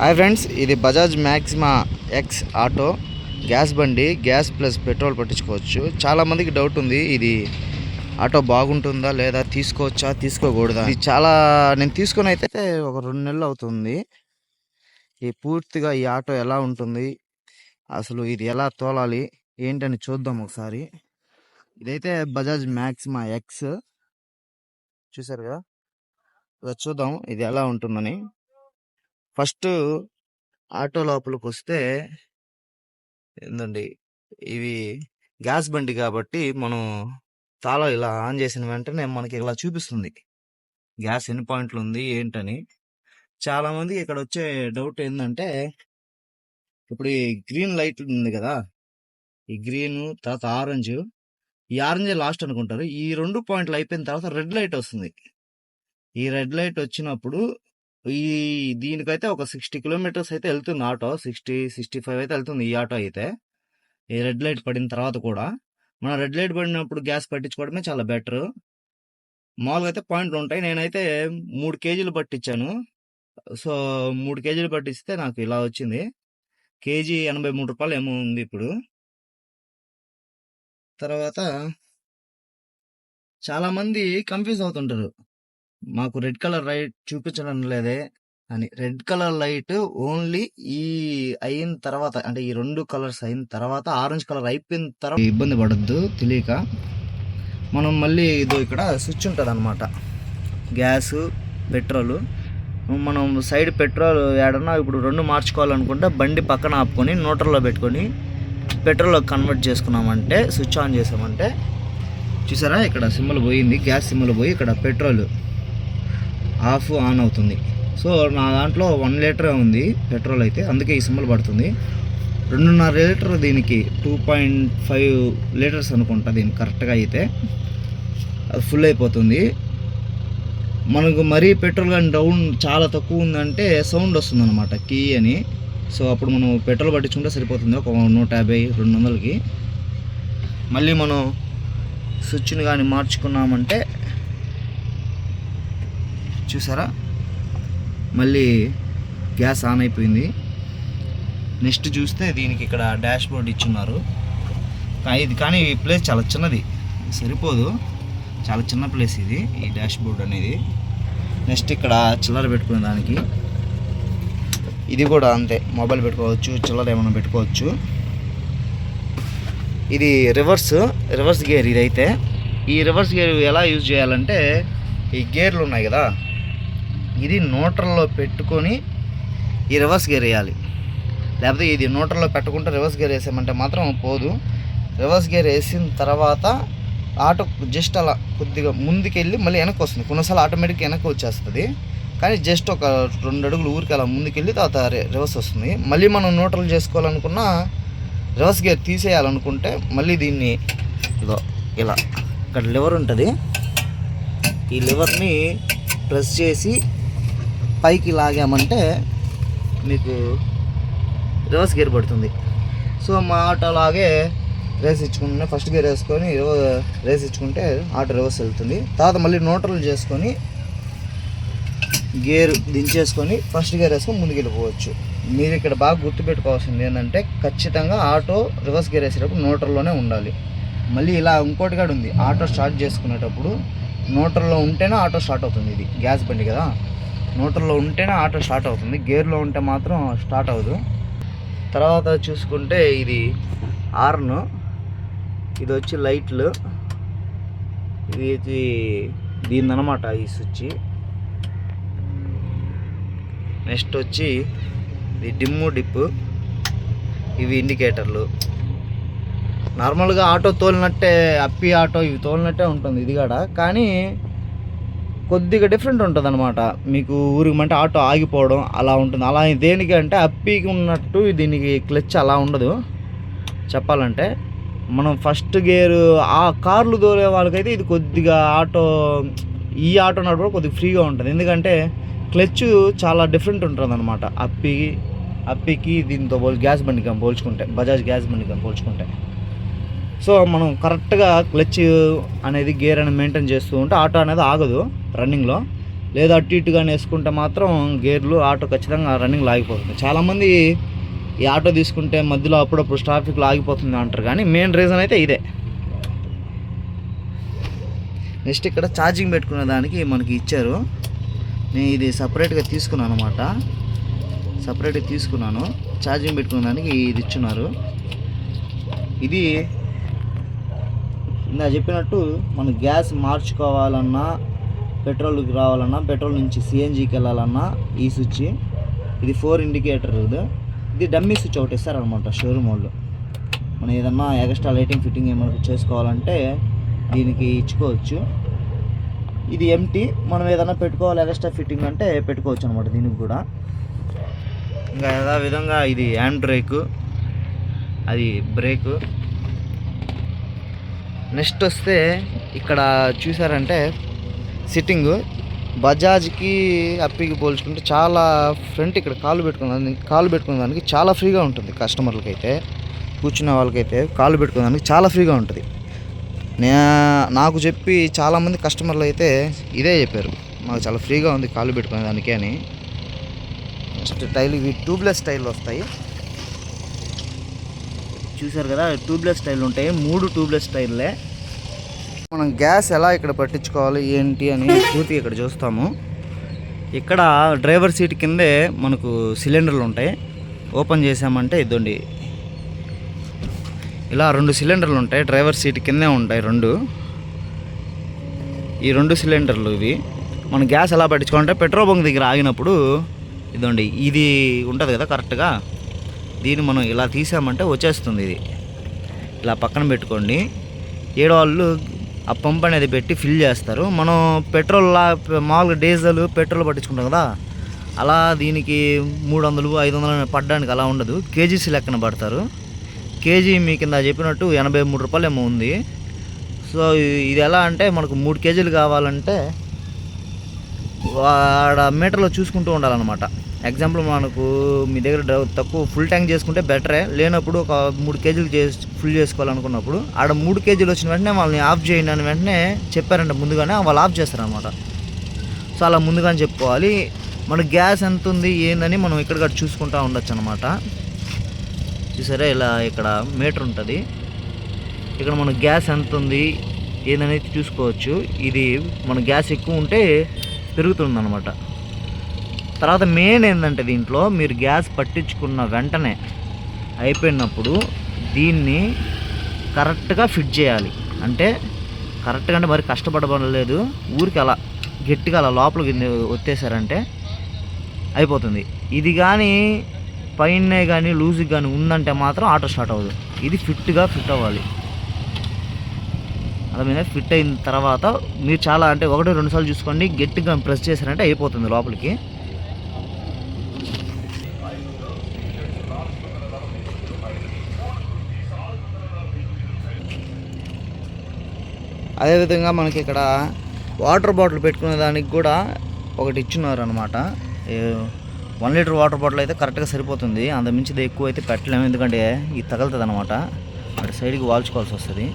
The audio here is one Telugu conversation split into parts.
హాయ్ ఫ్రెండ్స్ ఇది Bajaj Maxima X auto. Gas బండి గ్యాస్ ప్లస్ పెట్రోల్ పట్టించుకోవచ్చు. చాలామందికి డౌట్ ఉంది ఇది ఆటో బాగుంటుందా లేదా తీసుకోవచ్చా తీసుకోకూడదా? ఇది చాలా నేను తీసుకుని అయితే ఒక రెండు నెలలు అవుతుంది. ఈ పూర్తిగా ఈ ఆటో ఎలా ఉంటుంది అసలు ఇది ఎలా తోలాలి ఏంటని చూద్దాం ఒకసారి. ఇదైతే బజాజ్ మ్యాక్సిమా ఎక్స్ చూసారు కదా? చూద్దాం ఇది ఎలా ఉంటుందని. ఫస్ట్ ఆటో లోపలికి వస్తే ఏందండి? ఇవి గ్యాస్ బండి కాబట్టి మనం తాళం ఇలా ఆన్ చేసిన వెంటనే మనకి ఇలా చూపిస్తుంది. గ్యాస్ ఎన్ని పాయింట్లు ఉంది ఏంటని. చాలామంది ఇక్కడ వచ్చే డౌట్ ఏంటంటే ఇప్పుడు ఈ గ్రీన్ లైట్ ఉంది కదా ఈ గ్రీన్ తర్వాత ఆరెంజ్ ఈ ఆరెంజ్ లాస్ట్ అనుకుంటారు. ఈ రెండు పాయింట్లు అయిపోయిన తర్వాత రెడ్ లైట్ వస్తుంది. ఈ రెడ్ లైట్ వచ్చినప్పుడు ఈ దీనికైతే ఒక సిక్స్టీ కిలోమీటర్స్ అయితే వెళ్తుంది ఆటో. సిక్స్టీ సిక్స్టీ ఫైవ్ అయితే వెళ్తుంది ఈ ఆటో అయితే. ఈ రెడ్ లైట్ పడిన తర్వాత కూడా మన రెడ్ లైట్ పడినప్పుడు గ్యాస్ పట్టించుకోవడమే చాలా బెటర్. మామూలుగా అయితే పాయింట్లు ఉంటాయి. నేనైతే మూడు కేజీలు పట్టించాను. సో మూడు కేజీలు పట్టిస్తే నాకు ఇలా వచ్చింది. కేజీ ఎనభై మూడు రూపాయలు ఏమో ఉంది ఇప్పుడు. తర్వాత చాలామంది కన్ఫ్యూజ్ అవుతుంటారు. మాకు రెడ్ కలర్ లైట్ చూపించడం లేదే అని. రెడ్ కలర్ లైట్ ఓన్లీ ఈ అయిన తర్వాత అంటే ఈ రెండు కలర్స్ అయిన తర్వాత ఆరెంజ్ కలర్ అయిపోయిన తర్వాత ఇబ్బంది పడద్దు తెలియక. మనం మళ్ళీ ఇదో ఇక్కడ స్విచ్ ఉంటుంది అనమాట గ్యాస్ పెట్రోల్. మనం సైడ్ పెట్రోల్ ఏడన్నా ఇప్పుడు రెండు మార్చుకోవాలనుకుంటే బండి పక్కన ఆపుకొని నోటర్లో పెట్టుకొని పెట్రోల్ కన్వర్ట్ చేసుకున్నామంటే స్విచ్ ఆన్ చేసామంటే చూసారా? ఇక్కడ సిమ్మలు పోయింది గ్యాస్ సిమ్మలు పోయి ఇక్కడ పెట్రోల్. ఆఫ్ ఆన్ అవుతుంది. సో నా దాంట్లో వన్ లీటర్ ఉంది పెట్రోల్ అయితే అందుకే ఈ సింబల్ పడుతుంది. రెండున్నర లీటర్ దీనికి టూ పాయింట్ ఫైవ్ లీటర్స్ అనుకుంటా దీనికి కరెక్ట్గా అయితే. అది ఫుల్ అయిపోతుంది. మనకు మరీ పెట్రోల్ కానీ డౌన్ చాలా తక్కువ ఉందంటే సౌండ్ వస్తుంది అనమాట కీ అని. సో అప్పుడు మనం పెట్రోల్ పట్టించుకుంటే సరిపోతుంది ఒక నూట యాభై రెండు వందలకి. మళ్ళీ మనం స్విచ్ని కానీ మార్చుకున్నామంటే చూసారా? మళ్ళీ గ్యాస్ ఆన్ అయిపోయింది. నెక్స్ట్ చూస్తే దీనికి ఇక్కడ డాష్ బోర్డ్ ఇచ్చున్నారు ఇది కానీ ఈ ప్లేస్ చాలా చిన్నది. సరిపోదు. చాలా చిన్న ప్లేస్ ఇది ఈ డాష్ బోర్డ్ అనేది. నెక్స్ట్ ఇక్కడ చిల్లర పెట్టుకునే దానికి. ఇది కూడా అంతే మొబైల్ పెట్టుకోవచ్చు చిల్లర ఏమైనా పెట్టుకోవచ్చు. ఇది రివర్స్ రివర్స్ గేర్ ఇదైతే. ఈ రివర్స్ గేర్ ఎలా యూజ్ చేయాలంటే ఈ గేర్లు ఉన్నాయి కదా ఇది నోటర్లో పెట్టుకొని ఈ రివర్స్ గేర్ వేయాలి. లేకపోతే ఇది నోటర్లో పెట్టకుండా రివర్స్ గేర్ వేసామంటే మాత్రం పోదు. రివర్స్ గేర్ వేసిన తర్వాత ఆటో జస్ట్ అలా కొద్దిగా ముందుకెళ్ళి మళ్ళీ వెనక్కి వస్తుంది. కొన్నిసార్లు ఆటోమేటిక్ వెనక్కి వచ్చేస్తుంది. కానీ జస్ట్ ఒక రెండు అడుగులు ఊరికి అలా ముందుకెళ్ళి తర్వాత రివర్స్ వస్తుంది. మళ్ళీ మనం న్యూట్రల్ చేసుకోవాలనుకున్నా రివర్స్ గేర్ తీసేయాలనుకుంటే మళ్ళీ దీన్ని ఇదో ఇలా. ఇక్కడ లివర్ ఉంటుంది. ఈ లివర్ని ప్రెస్ చేసి పైకి లాగామంటే మీకు రివర్స్ గేర్ పడుతుంది. సో మా ఆటో లాగే రేస్ ఇచ్చుకుంటే ఫస్ట్ గేర్ వేసుకొని రేస్ ఇచ్చుకుంటే ఆటో రివర్స్ వెళ్తుంది. తర్వాత మళ్ళీ న్యూట్రల్ చేసుకొని గేర్ దించేసుకొని ఫస్ట్ గేర్ వేసుకొని ముందుకు వెళ్ళిపోవచ్చు మీరు ఇక్కడ బాగా గుర్తుపెట్టుకోవాల్సింది ఏంటంటే ఖచ్చితంగా ఆటో రివర్స్ గేర్ వేసేటప్పుడు న్యూట్రల్లోనే ఉండాలి. మళ్ళీ ఇలా ఇంకోటి కూడా ఉంది. ఆటో స్టార్ట్ చేసుకునేటప్పుడు న్యూట్రల్లో ఉంటేనే ఆటో స్టార్ట్ అవుతుంది ఇది. గ్యాస్ బండి కదా. న్యూట్రల్లో ఉంటేనే ఆటో స్టార్ట్ అవుతుంది. గేర్లో ఉంటే మాత్రం స్టార్ట్ అవ్వదు. తర్వాత చూసుకుంటే ఇది ఆర్న్. ఇది వచ్చి లైట్లు. ఇది దీనిదనమాట ఈ స్విచ్ నెక్స్ట్ వచ్చి ఇది డిమ్ము డిప్ ఇవి ఇండికేటర్లు. నార్మల్గా ఆటో తోలినట్టే అప్పి ఆటో ఇవి తోలినట్టే ఉంటుంది ఇది కూడా. కానీ కొద్దిగా డిఫరెంట్ ఉంటుంది అనమాట మీకు ఊరికి అంటే ఆటో ఆగిపోవడం అలా ఉంటుంది. అలా దేనికి అంటే ఉన్నట్టు దీనికి క్లచ్ అలా ఉండదు. చెప్పాలంటే మనం ఫస్ట్ గేర్ ఆ కార్లు దోరే వాళ్ళకైతే ఇది కొద్దిగా ఆటో ఈ ఆటో నడపడం కొద్దిగా ఫ్రీగా ఉంటుంది. ఎందుకంటే క్లచ్ చాలా డిఫరెంట్ ఉంటుంది అనమాట అప్పికి అప్పికి దీంతో పోల్ గ్యాస్ బండికి పోల్చుకుంటే బజాజ్ గ్యాస్ బండికి పోల్చుకుంటే. సో మనం కరెక్ట్గా క్లచ్ అనేది గేర్ అనేది మెయింటైన్ చేస్తూ ఉంటే ఆటో అనేది ఆగదు రన్నింగ్లో. లేదా అటు ఇటుగానే వేసుకుంటే మాత్రం గేర్లు ఆటో ఖచ్చితంగా రన్నింగ్ ఆగిపోతుంది. చాలామంది ఈ ఆటో తీసుకుంటే మధ్యలో అప్పుడప్పుడు ట్రాఫిక్లో ఆగిపోతుంది అంటారు కానీ మెయిన్ రీజన్ అయితే ఇదే. నెక్స్ట్ ఇక్కడ ఛార్జింగ్ పెట్టుకునే దానికి మనకి ఇచ్చారు. నేను ఇది సపరేట్గా తీసుకున్నాను అనమాట సపరేట్గా తీసుకున్నాను. ఛార్జింగ్ పెట్టుకునే దానికి ఇది ఇచ్చున్నారు. ఇది ఇందా చెప్పినట్టు మనం గ్యాస్ మార్చుకోవాలన్నా పెట్రోల్కి రావాలన్నా పెట్రోల్ నుంచి సిఎన్జికి వెళ్ళాలన్నా ఈ స్విచ్ ఇది ఫోర్ ఇండికేటర్ ఇది. ఇది డమ్మీ స్విచ్ ఒకటి ఇస్తారనమాట షోరూమ్ వాళ్ళు. మనం ఏదన్నా ఎక్స్ట్రా లైటింగ్ ఫిట్టింగ్ ఏమైనా చేసుకోవాలంటే దీనికి ఇచ్చుకోవచ్చు. ఇది ఎంటీ మనం ఏదైనా పెట్టుకోవాలి ఎక్స్ట్రా ఫిట్టింగ్ అంటే పెట్టుకోవచ్చు అనమాట దీనికి కూడా. ఇంకా అదే విధంగా ఇది హ్యాండ్ బ్రేక్ అది బ్రేకు నెక్స్ట్ వస్తే ఇక్కడ చూసారంటే సిట్టింగ్. బజాజ్కి అప్పికి పోల్చుకుంటే చాలా ఫ్రంట్ ఇక్కడ కాలు పెట్టుకున్న కాలు పెట్టుకున్న దానికి చాలా ఫ్రీగా ఉంటుంది కస్టమర్లకి అయితే కూర్చునే వాళ్ళకైతే కాలు పెట్టుకున్న దానికి చాలా ఫ్రీగా ఉంటుంది. నే నాకు చెప్పి చాలామంది కస్టమర్లు అయితే ఇదే చెప్పారు. మాకు చాలా ఫ్రీగా ఉంది కాలు పెట్టుకునే దానికి అని. నెక్స్ట్ టైల్ ఇవి ట్యూబ్లెస్ టైల్ వస్తాయి. చూసారు కదా ట్యూబ్లెస్ టైర్లు ఉంటాయి మూడు ట్యూబ్లెస్ టైర్లే మనం గ్యాస్ ఎలా ఇక్కడ పట్టించుకోవాలి ఏంటి అని పూర్తి ఇక్కడ చూస్తాము. ఇక్కడ డ్రైవర్ సీట్ కిందే మనకు సిలిండర్లు ఉంటాయి. ఓపెన్ చేసామంటే ఇదండి. ఇలా రెండు సిలిండర్లు ఉంటాయి డ్రైవర్ సీట్ కిందే ఉంటాయి రెండు. ఈ రెండు సిలిండర్లు ఇవి. మనం గ్యాస్ ఎలా పట్టించుకోవాలంటే పెట్రోల్ బంక్ దగ్గర ఆగినప్పుడు ఇదండి ఇది ఉంటుంది కదా కరెక్ట్గా దీన్ని మనం ఇలా తీసామంటే వచ్చేస్తుంది ఇది. ఇలా పక్కన పెట్టుకోండి. ఏడవాళ్ళు ఆ పంప్ అనేది పెట్టి ఫిల్ చేస్తారు. మనం పెట్రోల్ లా మామూలుగా డీజిల్ పెట్రోల్ పట్టించుకుంటాం కదా. అలా దీనికి మూడు వందలు ఐదు వందలు పడడానికి అలా ఉండదు. కేజీస్ లెక్కన పడతారు. కేజీ మీ కింద చెప్పినట్టు ఎనభై మూడు రూపాయలు ఏమో ఉంది. సో ఇది ఎలా అంటే మనకు మూడు కేజీలు కావాలంటే వాడ మీటర్లో చూసుకుంటూ ఉండాలన్నమాట. ఎగ్జాంపుల్ మనకు మీ దగ్గర తక్కువ ఫుల్ ట్యాంక్ చేసుకుంటే బెటరే లేనప్పుడు ఒక మూడు కేజీలు చేసి ఫుల్ చేసుకోవాలనుకున్నప్పుడు ఆడ మూడు కేజీలు వచ్చిన వెంటనే వాళ్ళని ఆఫ్ చేయండి అని వెంటనే చెప్పారంట ముందుగానే వాళ్ళు ఆఫ్ చేస్తారనమాట సో అలా ముందుగానే చెప్పుకోవాలి. మన గ్యాస్ ఎంత ఉంది ఏందని మనం ఇక్కడ చూసుకుంటూ ఉండొచ్చు అనమాట చూసారా ఇలా ఇక్కడ మీటర్ ఉంటుంది. ఇక్కడ మన గ్యాస్ ఎంత ఉంది ఏందనేది చూసుకోవచ్చు. ఇది మన గ్యాస్ ఎక్కువ ఉంటే పెరుగుతుంది అనమాట తర్వాత మెయిన్ ఏంటంటే దీంట్లో మీరు గ్యాస్ పట్టించుకున్న వెంటనే అయిపోయినప్పుడు దీన్ని కరెక్ట్గా ఫిట్ చేయాలి. అంటే కరెక్ట్గా అంటే మరి కష్టపడలేదు ఊరికి అలా గట్టిగా అలా లోపలికి వచ్చేసారంటే అయిపోతుంది. ఇది కానీ పైన కానీ లూజ్గా కానీ ఉందంటే మాత్రం ఆటో స్టార్ట్ అవ్వదు. ఇది ఫిట్గా ఫిట్ అవ్వాలి. అలా మీద ఫిట్ అయిన తర్వాత మీరు చాలా అంటే ఒకటి రెండు సార్లు చూసుకోండి. గట్టిగా ప్రెస్ చేశారంటే అయిపోతుంది లోపలికి. అదేవిధంగా మనకి ఇక్కడ వాటర్ బాటిల్ పెట్టుకునే దానికి కూడా ఒకటి ఇచ్చినారు అనమాట వన్ లీటర్ వాటర్ బాటిల్ అయితే కరెక్ట్గా సరిపోతుంది. అంత మించిది ఎక్కువ అయితే పెట్టలేము. ఎందుకంటే ఇది తగులుతుంది అనమాట అటు సైడ్కి వాల్చుకోవాల్సి వస్తుంది.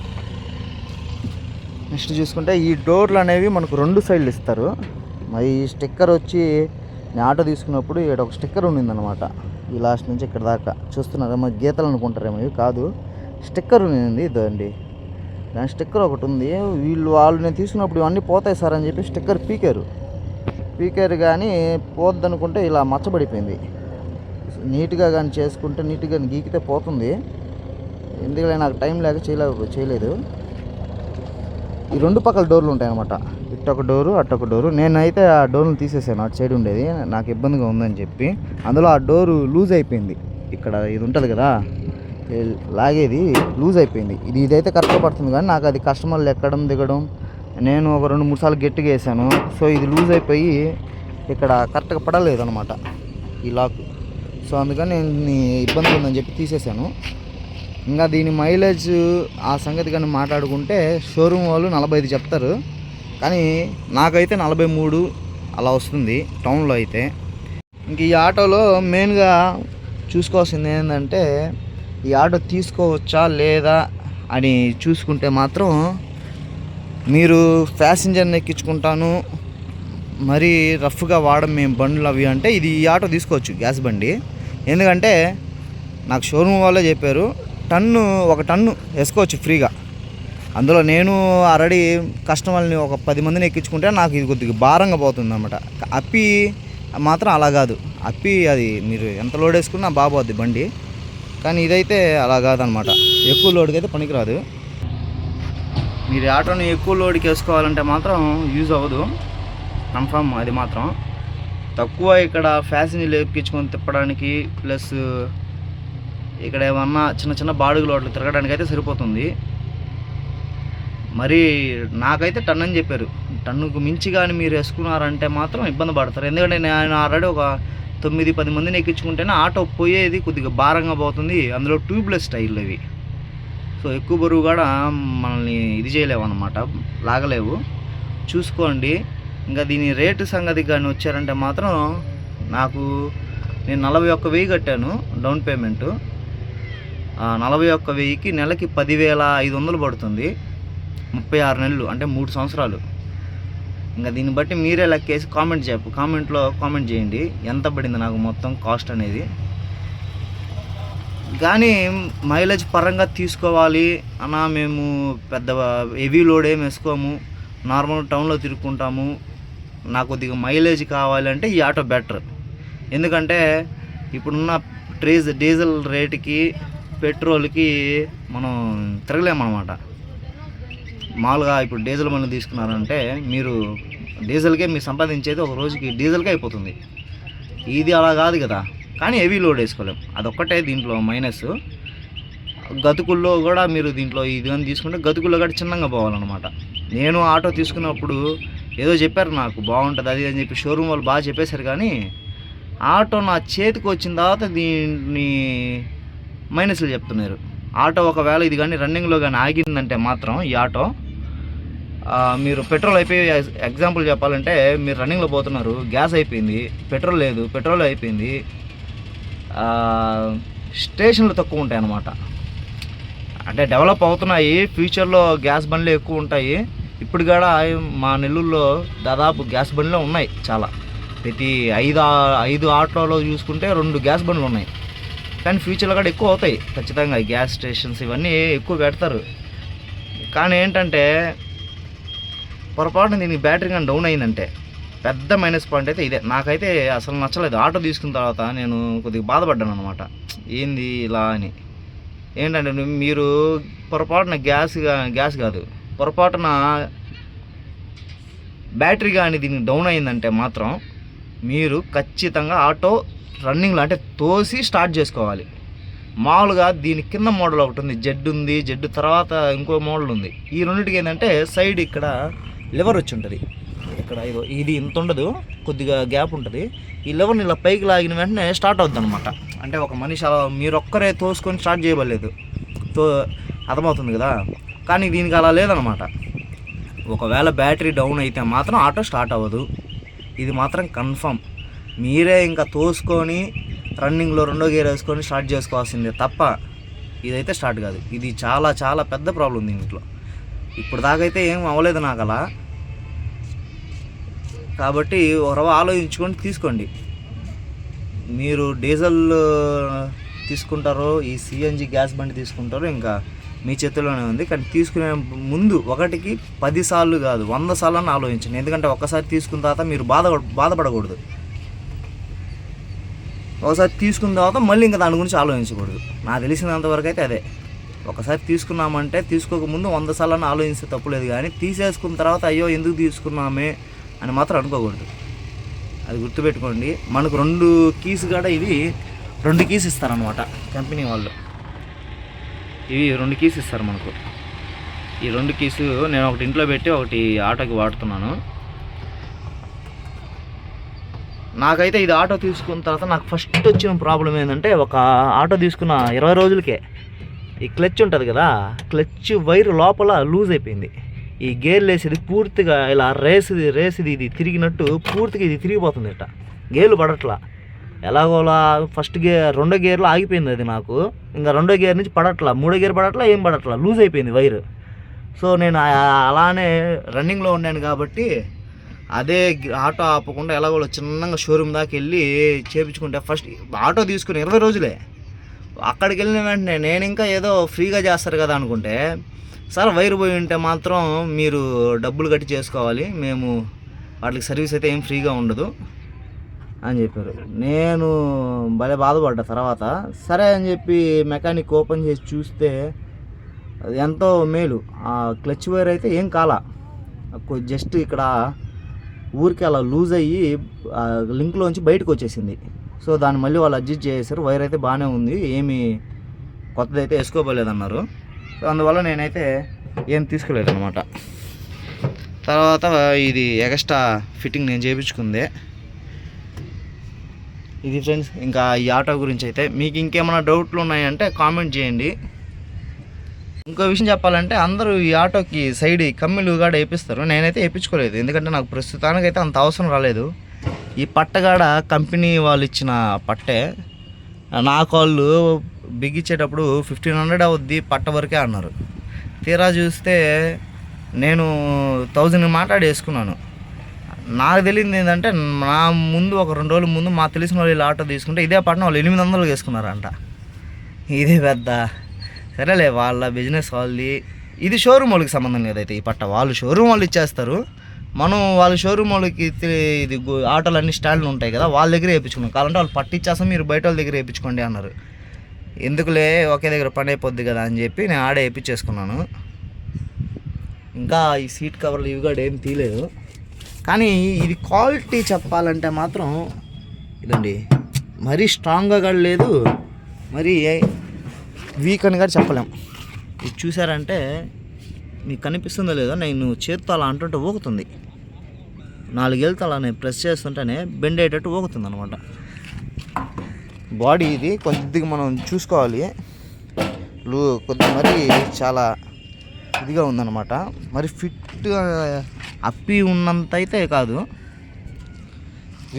నెక్స్ట్ చూసుకుంటే ఈ డోర్లు అనేవి మనకు రెండు సైడ్లు ఇస్తారు. మరి ఈ స్టిక్కర్ వచ్చి నేను ఆటో తీసుకున్నప్పుడు ఇక్కడ ఒక స్టిక్కర్ ఉండిందనమాట ఈ లాస్ట్ నుంచి ఇక్కడ దాకా. చూస్తున్నారేమో గీతలు అనుకుంటారేమో ఇవి కాదు. స్టిక్కర్ ఉండింది ఇదండి. దాని స్టిక్కర్ ఒకటి ఉంది. వీళ్ళు వాళ్ళు నేను తీసుకున్నప్పుడు ఇవన్నీ పోతాయి సార్ అని చెప్పి స్టిక్కర్ పీకారు. పీకారు కానీ పోద్దనుకుంటే ఇలా మచ్చబడిపోయింది. నీట్గా కానీ చేసుకుంటే నీట్గా గీకితే పోతుంది. ఎందుకంటే నాకు టైం లేక చేయలే చేయలేదు. ఈ రెండు పక్కల డోర్లు ఉంటాయి అనమాట డోరు అట్టొక డోరు. నేనైతే ఆ డోర్లు తీసేసాను. అటు సైడ్ ఉండేది. నాకు ఇబ్బందిగా ఉందని చెప్పి అందులో ఆ డోరు లూజ్ అయిపోయింది. ఇక్కడ ఇది ఉంటుంది కదా? లాగేది లూజ్ అయిపోయింది. ఇది ఇదైతే కరెక్ట్గా పడుతుంది కానీ నాకు అది కస్టమర్లు ఎక్కడం దిగడం నేను ఒక రెండు మూడు సార్లు గట్టిగా వేసాను. సో ఇది లూజ్ అయిపోయి ఇక్కడ కరెక్ట్గా పడలేదు అనమాట ఈ లాక్. సో అందుకని నేను ఇబ్బంది ఉందని చెప్పి తీసేసాను. ఇంకా దీని మైలేజ్ ఆ సంగతి కానీ మాట్లాడుకుంటే షోరూమ్ వాళ్ళు నలభై ఐదు చెప్తారు. కానీ నాకైతే నలభై మూడు అలా వస్తుంది టౌన్లో అయితే. ఇంక ఈ ఆటోలో మెయిన్గా చూసుకోవాల్సింది ఏంటంటే ఈ ఆటో తీసుకోవచ్చా లేదా అని చూసుకుంటే మాత్రం మీరు ప్యాసింజర్ని ఎక్కించుకుంటాను. మరీ రఫ్గా వాడడం మేము బండ్లు అవి అంటే ఇది ఈ ఆటో తీసుకోవచ్చు గ్యాస్ బండి. ఎందుకంటే నాకు షోరూమ్ వాళ్ళే చెప్పారు టన్ను ఒక టన్ను వేసుకోవచ్చు ఫ్రీగా. అందులో నేను ఆల్రెడీ కస్టమర్ని ఒక పది మందిని ఎక్కించుకుంటే నాకు ఇది కొద్దిగా భారంగా పోతుంది అనమాట అప్పి మాత్రం అలా కాదు. అప్పి అది మీరు ఎంత లోడ్ వేసుకున్నా బాగోద్ది బండి. కానీ ఇదైతే అలా కాదనమాట. ఎక్కువ లోడ్కి అయితే పనికిరాదు. మీరు ఆటోని ఎక్కువ లోడ్కి వేసుకోవాలంటే మాత్రం యూజ్ అవ్వదు. కన్ఫామ్ అది మాత్రం. తక్కువ ఇక్కడ ఫ్యాసిన్లు ఎక్కించుకొని తిప్పడానికి ప్లస్ ఇక్కడ ఏమన్నా చిన్న చిన్న బాడుగు లోడ్లు తిరగడానికి అయితే సరిపోతుంది. మరి నాకైతే టన్ అని చెప్పారు. టన్నుకు మించి కానీ మీరు వేసుకున్నారంటే మాత్రం ఇబ్బంది పడతారు. ఎందుకంటే నేను ఆల్రెడీ ఒక తొమ్మిది పది మందిని ఎక్కించుకుంటేనే ఆటో పోయేది కొద్దిగా భారంగా పోతుంది. అందులో ట్యూబ్లెస్ స్టైల్ అవి. సో ఎక్కువ బరువు కూడా మనల్ని ఇది చేయలేవు అనమాట లాగలేవు. చూసుకోండి. ఇంకా దీని రేటు సంగతి కానీ వచ్చారంటే మాత్రం నాకు నేను నలభై ఒక్క వెయ్యి కట్టాను డౌన్ పేమెంటు. నలభై ఒక్క వెయ్యికి నెలకి పదివేల ఐదు వందలు పడుతుంది. ముప్పై ఆరు నెలలు అంటే మూడు సంవత్సరాలు. ఇంకా దీన్ని బట్టి మీరే లెక్కేసి కామెంట్ చెప్పు. కామెంట్లో కామెంట్ చేయండి. ఎంత పడింది నాకు మొత్తం కాస్ట్ అనేది. కానీ మైలేజ్ పరంగా తీసుకోవాలి అన్న మేము పెద్ద హెవీ లోడ్ ఏం వేసుకోము. నార్మల్ టౌన్లో తిరుక్కుంటాము. నాకు కొద్దిగా మైలేజ్ కావాలంటే ఈ ఆటో బెటర్. ఎందుకంటే ఇప్పుడున్న ట్రీజ్ డీజిల్ రేటుకి పెట్రోల్కి మనం తిరగలేమన్నమాట. మామూలుగా ఇప్పుడు డీజిల్ మనీ తీసుకున్నారంటే మీరు డీజిల్కే మీరు సంపాదించేది ఒక రోజుకి డీజిల్కే అయిపోతుంది. ఇది అలా కాదు కదా. కానీ హెవీ లోడ్ వేసుకోలేం. అదొక్కటే దీంట్లో మైనస్ గతుకుల్లో కూడా మీరు దీంట్లో ఇది అని తీసుకుంటే గతుకుల్లో కూడా చిన్నగా పోవాలన్నమాట. నేను ఆటో తీసుకున్నప్పుడు ఏదో చెప్పారు నాకు బాగుంటుంది అది అని చెప్పి షోరూమ్ వాళ్ళు బాగా చెప్పేశారు కానీ ఆటో నా చేతికి వచ్చిన తర్వాత దీన్ని మైనస్లు చెప్తున్నారు. ఆటో ఒకవేళ ఇది కానీ రన్నింగ్లో కానీ ఆగిందంటే మాత్రం ఈ ఆటో మీరు పెట్రోల్ అయిపోయి ఎగ్జాంపుల్ చెప్పాలంటే మీరు రన్నింగ్లో పోతున్నారు గ్యాస్ అయిపోయింది పెట్రోల్ లేదు పెట్రోల్ అయిపోయింది స్టేషన్లు తక్కువ ఉంటాయి అన్నమాట అంటే డెవలప్ అవుతున్నాయి ఫ్యూచర్లో గ్యాస్ బండ్లు ఎక్కువ ఉంటాయి. ఇప్పుడు కూడా మా నెల్లూరులో దాదాపు గ్యాస్ బండ్లు ఉన్నాయి చాలా. ప్రతి ఐదు ఆ- ఐదు ఆటోలో చూసుకుంటే రెండు గ్యాస్ బండ్లు ఉన్నాయి. కానీ ఫ్యూచర్లో కూడా ఎక్కువ అవుతాయి. ఖచ్చితంగా గ్యాస్ స్టేషన్స్ ఇవన్నీ ఎక్కువ పెడతారు. కానీ ఏంటంటే పొరపాటున దీనికి బ్యాటరీ కానీ డౌన్ అయిందంటే పెద్ద మైనస్ పాయింట్ అయితే ఇదే. నాకైతే అసలు నచ్చలేదు. ఆటో తీసుకున్న తర్వాత నేను కొద్దిగా బాధపడ్డాను అనమాట ఏంది ఇలా అని. ఏంటంటే మీరు పొరపాటున గ్యాస్ గ్యాస్ కాదు. పొరపాటున బ్యాటరీ కానీ దీనికి డౌన్ అయిందంటే మాత్రం మీరు ఖచ్చితంగా ఆటో రన్నింగ్లో అంటే తోసి స్టార్ట్ చేసుకోవాలి. మామూలుగా దీని కింద మోడల్ ఒకటి ఉంది. జెడ్ ఉంది. జెడ్ తర్వాత ఇంకో మోడల్ ఉంది. ఈ రెండింటికి ఏంటంటే సైడ్ ఇక్కడ లివర్ వచ్చి ఉంటుంది. ఇక్కడ ఇదో ఇది ఇంత ఉండదు. కొద్దిగా గ్యాప్ ఉంటుంది. ఈ లివర్ని ఇలా పైకి లాగిన వెంటనే స్టార్ట్ అవుద్ది అనమాట అంటే ఒక మనిషి అలా మీరు ఒక్కరే తోసుకొని స్టార్ట్ చేయబడలేదు. తో అర్థమవుతుంది కదా? కానీ దీనికి అలా లేదనమాట ఒకవేళ బ్యాటరీ డౌన్ అయితే మాత్రం ఆటో స్టార్ట్ అవ్వదు. ఇది మాత్రం కన్ఫర్మ్ మీరే ఇంకా తోసుకొని రన్నింగ్లో రెండో గేర్ వేసుకొని స్టార్ట్ చేసుకోవాల్సిందే తప్ప ఇదైతే స్టార్ట్ కాదు. ఇది చాలా చాలా పెద్ద ప్రాబ్లం దీంట్లో. ఇప్పుడు దాకైతే ఏం అవ్వలేదు నాకు అలా. కాబట్టి ఒకరవ ఆలోచించుకొని తీసుకోండి. మీరు డీజిల్ తీసుకుంటారో ఈ సిఎన్జి గ్యాస్ బండి తీసుకుంటారో ఇంకా మీ చేతిలోనే ఉంది. కానీ తీసుకునే ముందు ఒకటికి పదిసార్లు కాదు వంద సార్లు అని ఆలోచించండి. ఎందుకంటే ఒక్కసారి తీసుకున్న తర్వాత మీరు బాధ బాధపడకూడదు. ఒకసారి తీసుకున్న తర్వాత మళ్ళీ ఇంకా దాని గురించి ఆలోచించకూడదు. నాకు తెలిసినంతవరకు అయితే అదే. ఒకసారి తీసుకున్నామంటే తీసుకోకముందు వంద సార్లు అని ఆలోచిస్తే తప్పులేదు కానీ తీసేసుకున్న తర్వాత అయ్యో ఎందుకు తీసుకున్నామే అని మాత్రం అనుకోకూడదు. అది గుర్తుపెట్టుకోండి. మనకు రెండు కీస్ కూడా ఇవి రెండు కీస్ ఇస్తారనమాట కంపెనీ వాళ్ళు. ఇవి రెండు కీస్ ఇస్తారు మనకు. ఈ రెండు కీసు నేను ఒకటి ఇంట్లో పెట్టి ఒకటి ఆటోకి వాడుతున్నాను. నాకైతే ఇది ఆటో తీసుకున్న తర్వాత నాకు ఫస్ట్ వచ్చిన ప్రాబ్లం ఏంటంటే ఒక ఆటో తీసుకున్న ఇరవై రోజులకే ఈ క్లచ్ ఉంటుంది కదా క్లచ్ వైర్ లోపల లూజ్ అయిపోయింది. ఈ గేర్లు వేసేది పూర్తిగా ఇలా రేసుది రేసుది ఇది తిరిగినట్టు పూర్తిగా ఇది తిరిగిపోతుంది అట గేర్లు పడట్లా. ఎలాగోలా ఫస్ట్ గేర్ రెండో గేర్లో ఆగిపోయింది అది నాకు. ఇంకా రెండో గేర్ నుంచి పడట్లా. మూడో గేర్ పడట్లా ఏం పడట్లా. లూజ్ అయిపోయింది వైర్. సో నేను అలానే రన్నింగ్లో ఉన్నాను కాబట్టి అదే ఆటో ఆపకుండా ఎలాగో చిన్నగా షోరూమ్ దాకా వెళ్ళి చేపించుకుంటే ఫస్ట్ ఆటో తీసుకుని ఇరవై రోజులే. అక్కడికి వెళ్ళిన వెంటనే నేను ఇంకా ఏదో ఫ్రీగా చేస్తారు కదా అనుకుంటే సార్ వైర్ పోయి ఉంటే మాత్రం మీరు డబ్బులు కట్టి చేసుకోవాలి. మేము వాటికి సర్వీస్ అయితే ఏం ఫ్రీగా ఉండదు. అని చెప్పారు. నేను భలే బాధపడ్డా తర్వాత సరే అని చెప్పి మెకానిక్ ఓపెన్ చేసి చూస్తే అది ఎంతో మేలు. ఆ క్లచ్ వైర్ అయితే ఏం కాల. జస్ట్ ఇక్కడ ఊరికి అలా లూజ్ అయ్యి లింక్లోంచి బయటకు వచ్చేసింది. సో దాన్ని మళ్ళీ వాళ్ళు అడ్జస్ట్ చేశారు వైర్ అయితే బాగానే ఉంది. ఏమి కొత్తది అయితే వేసుకోపోలేదన్నారు సో అందువల్ల నేనైతే ఏం తీసుకోలేదన్నమాట. తర్వాత ఇది ఎక్స్ట్రా ఫిట్టింగ్ నేను చేయించుకుందే ఇది ఫ్రెండ్స్ ఇంకా ఈ ఆటో గురించి అయితే మీకు ఇంకేమైనా డౌట్లు ఉన్నాయంటే కామెంట్ చేయండి. ఇంకో విషయం చెప్పాలంటే అందరూ ఈ ఆటోకి సైడ్ ఈ కమ్మిలు గాడ వేపిస్తారు. నేనైతే వేయించుకోలేదు. ఎందుకంటే నాకు ప్రస్తుతానికి అయితే అంత అవసరం రాలేదు. ఈ పట్టగాడ కంపెనీ వాళ్ళు ఇచ్చిన పట్టే నాకు వాళ్ళు బిగించేటప్పుడు ఫిఫ్టీన్ హండ్రెడ్ అవుద్ది పట్ట వరకే అన్నారు. తీరా చూస్తే నేను థౌజండ్ మాట్లాడి వేసుకున్నాను. నాకు తెలియదు ఏంటంటే నా ముందు ఒక రెండు రోజుల ముందు మా తెలిసిన వాళ్ళు ఇలా ఆటో తీసుకుంటే ఇదే పట్టణం వాళ్ళు ఎనిమిది వందలు వేసుకున్నారంట. ఇదే పెద్ద సరేలే వాళ్ళ బిజినెస్ వాళ్ళది. ఇది షోరూమ్ వాళ్ళకి సంబంధం లేదైతే ఈ పట్ట. వాళ్ళు షోరూమ్ వాళ్ళు ఇచ్చేస్తారు. మనం వాళ్ళ షోరూమ్ వాళ్ళకి ఇది ఆటోలు అన్ని స్టాండ్లు ఉంటాయి కదా వాళ్ళ దగ్గర వేయించుకున్నాం కావాలంటే వాళ్ళు పట్టిచ్చేస్తాం మీరు బయట వాళ్ళ దగ్గర వేయించుకోండి అన్నారు. ఎందుకులే ఒకే దగ్గర పని అయిపోద్ది కదా అని చెప్పి నేను ఆడే వేయించేసుకున్నాను ఇంకా ఈ సీట్ కవర్లు ఇవి కూడా ఏం తీయలేదు. కానీ ఇది క్వాలిటీ చెప్పాలంటే మాత్రం ఇదండి. మరీ స్ట్రాంగ్గా కూడా లేదు మరీ వీక్ అని కూడా చెప్పలేం. ఇది చూసారంటే మీకు కనిపిస్తుందో లేదో నేను చేత్తో అలా అంటుంటే ఊగుతుంది. నాలుగేళ్ళతో అలా నేను ప్రెస్ చేస్తుంటేనే బెండ్ అయ్యేటట్టు ఊగుతుంది అనమాట బాడీ ఇది కొద్దిగా మనం చూసుకోవాలి. లూ కొద్ది మరి చాలా ఇదిగా ఉందన్నమాట. మరి ఫిట్ అప్పి ఉన్నంత అయితే కాదు.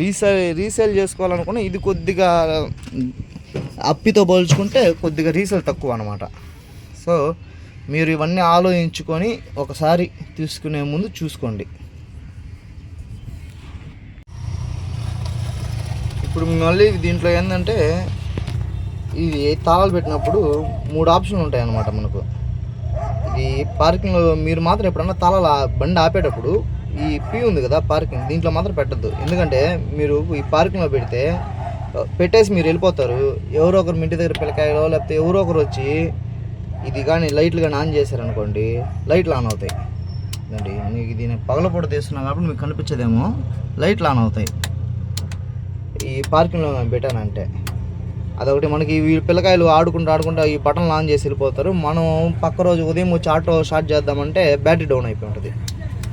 రీసేల్ రీసేల్ చేసుకోవాలనుకున్న ఇది కొద్దిగా అప్పితో పోల్చుకుంటే కొద్దిగా రీసేల్ తక్కువ అనమాట సో మీరు ఇవన్నీ ఆలోచించుకొని ఒకసారి తీసుకునే ముందు చూసుకోండి. ఇప్పుడు మళ్ళీ దీంట్లో ఏంటంటే ఇది తాళాలు పెట్టినప్పుడు మూడు ఆప్షన్లు ఉంటాయి అన్నమాట మనకు. ఇది పార్కింగ్లో మీరు మాత్రం ఎప్పుడన్నా తాళాలు బండి ఆపేటప్పుడు ఈ పీ ఉంది కదా పార్కింగ్. దీంట్లో మాత్రం పెట్టద్దు. ఎందుకంటే మీరు ఈ పార్కింగ్లో పెడితే పెట్టేసి మీరు వెళ్ళిపోతారు. ఎవరో ఒకరు మీ ఇంటి దగ్గర పిల్లకాయలో లేకపోతే ఎవరో ఒకరు వచ్చి ఇది కానీ లైట్లు కానీ ఆన్ చేశారనుకోండి లైట్లు ఆన్ అవుతాయి. అండి మీకు దీన్ని పగలపూట తీస్తున్నాం కాబట్టి మీకు కనిపించదేమో. లైట్లు ఆన్ అవుతాయి. ఈ పార్కింగ్లో మేము పెట్టానంటే. అదొకటి మనకి ఈ పిల్లకాయలు ఆడుకుంటూ ఆడుకుంటూ ఈ బటన్లు ఆన్ చేసి వెళ్ళిపోతారు. మనం పక్క రోజు ఉదయం వచ్చి ఆటో స్టార్ట్ చేద్దామంటే బ్యాటరీ డౌన్ అయిపోయి ఉంటుంది.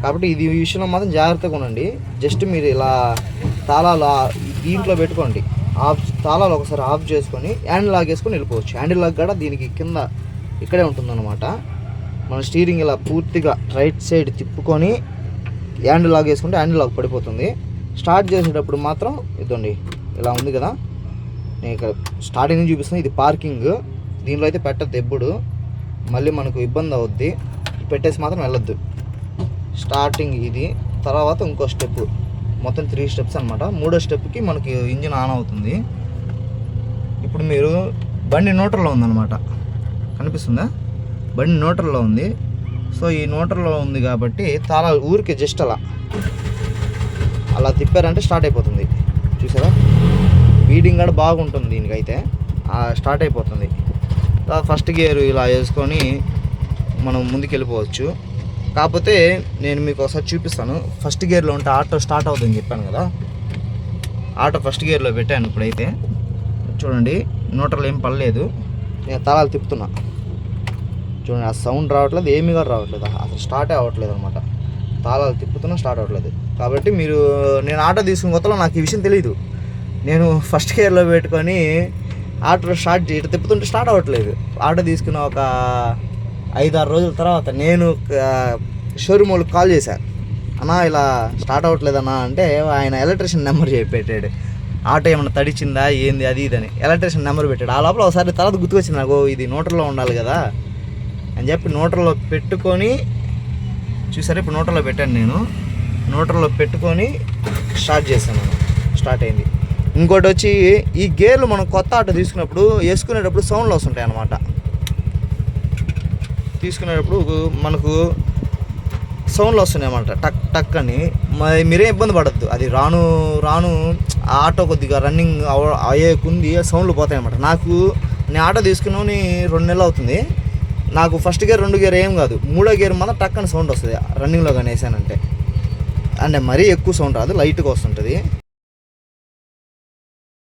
కాబట్టి ఇది ఈ విషయంలో మాత్రం జాగ్రత్తగా ఉండండి. జస్ట్ మీరు ఇలా తాళాలు దీంట్లో పెట్టుకోండి. ఆఫ్ తాళాలు ఒకసారి ఆఫ్ చేసుకొని హ్యాండిల్ లాగ్ వేసుకొని వెళ్ళిపోవచ్చు. హ్యాండిల్ లాగ్ కూడా దీనికి కింద ఇక్కడే ఉంటుందన్నమాట. మన స్టీరింగ్ ఇలా పూర్తిగా రైట్ సైడ్ తిప్పుకొని హ్యాండిల్ లాక్ వేసుకుంటే హ్యాండిల్ లాక్ పడిపోతుంది. స్టార్ట్ చేసేటప్పుడు మాత్రం ఇదండి ఇలా ఉంది కదా. నేను ఇక్కడ స్టార్టింగ్ నుంచి చూపిస్తాను ఇది పార్కింగ్. దీనిలో అయితే పెట్టద్దు ఎప్పుడు. మళ్ళీ మనకు ఇబ్బంది అవుద్ది. పెట్టేసి మాత్రం వెళ్ళొద్దు. స్టార్టింగ్ ఇది తర్వాత ఇంకో స్టెప్ మొత్తం త్రీ స్టెప్స్ అనమాట మూడో స్టెప్కి మనకి ఇంజిన్ ఆన్ అవుతుంది. ఇప్పుడు మీరు బండి నోటర్లో ఉందన్నమాట. కనిపిస్తుందా? బండి నోటర్లో ఉంది. సో ఈ నోటర్లో ఉంది కాబట్టి తాళా ఊరికి జస్ట్ అలా. అలా తిప్పారంటే స్టార్ట్ అయిపోతుంది. చూసారా? బీడింగ్ కూడా బాగుంటుంది దీనికైతే. స్టార్ట్ అయిపోతుంది. ఫస్ట్ గేర్ ఇలా వేసుకొని మనం ముందుకు వెళ్ళిపోవచ్చు కాకపోతే నేను మీకు ఒకసారి చూపిస్తాను. ఫస్ట్ గేర్లో ఉంటే ఆటో స్టార్ట్ అవుతుందని చెప్పాను కదా. ఆటో ఫస్ట్ గేర్లో పెట్టాను ఇప్పుడైతే. చూడండి నోటర్లు ఏం పడలేదు. నేను తలాలు తిప్పుతున్నా. చూడండి ఆ సౌండ్ రావట్లేదు ఏమీ కూడా రావట్లేదు. అసలు స్టార్టే అవ్వట్లేదు అనమాట తాళాలు తిప్పుతున్నా స్టార్ట్ అవ్వట్లేదు. కాబట్టి మీరు నేను ఆటో తీసుకున్న కొత్తలో నాకు ఈ విషయం తెలియదు నేను ఫస్ట్ గేర్లో పెట్టుకొని ఆటో స్టార్ట్ ఇటు తిప్పుతుంటే స్టార్ట్ అవ్వట్లేదు. ఆటో తీసుకున్న ఒక ఐదు ఆరు రోజుల తర్వాత నేను షోరూమ్ వాళ్ళకి కాల్ చేశాను. అన్నా ఇలా స్టార్ట్ అవ్వట్లేదన్నా అంటే ఆయన ఎలక్ట్రిషియన్ నెంబర్ చెప్పి పెట్టాడు ఆటో ఏమైనా తడిచిందా ఏంది అది ఇదని ఎలక్ట్రిషియన్ నెంబర్ పెట్టాడు. ఆ లోపల ఒకసారి తర్వాత గుర్తుకొచ్చింది నాకు ఇది నోటర్లో ఉండాలి కదా అని చెప్పి నోటర్లో పెట్టుకొని చూసారా ఇప్పుడు నోటర్లో పెట్టాను నేను. నోటర్లో పెట్టుకొని స్టార్ట్ చేశాను. స్టార్ట్ అయింది. ఇంకోటి వచ్చి ఈ గేర్లు మనం కొత్త ఆటో తీసుకున్నప్పుడు వేసుకునేటప్పుడు సౌండ్లు వస్తుంటాయి అన్నమాట తీసుకునేటప్పుడు మనకు సౌండ్లు వస్తున్నాయి అన్నమాట టక్ టక్ అని. మరి మీరే ఇబ్బంది పడద్దు. అది రాను రాను ఆ ఆటో కొద్దిగా రన్నింగ్ అవ- అయ్యే కుంది సౌండ్లు పోతాయి అన్నమాట నాకు నేను ఆటో తీసుకుని రెండు నెలలు అవుతుంది. నాకు ఫస్ట్ గేర్ రెండు గేర్ ఏం కాదు. మూడో గేర్ మాత్రం టక్ అని సౌండ్ వస్తుంది. రన్నింగ్లో కానీ వేసానంటే. అంటే మరీ ఎక్కువ సౌండ్ రాదు. లైట్గా వస్తుంటుంది.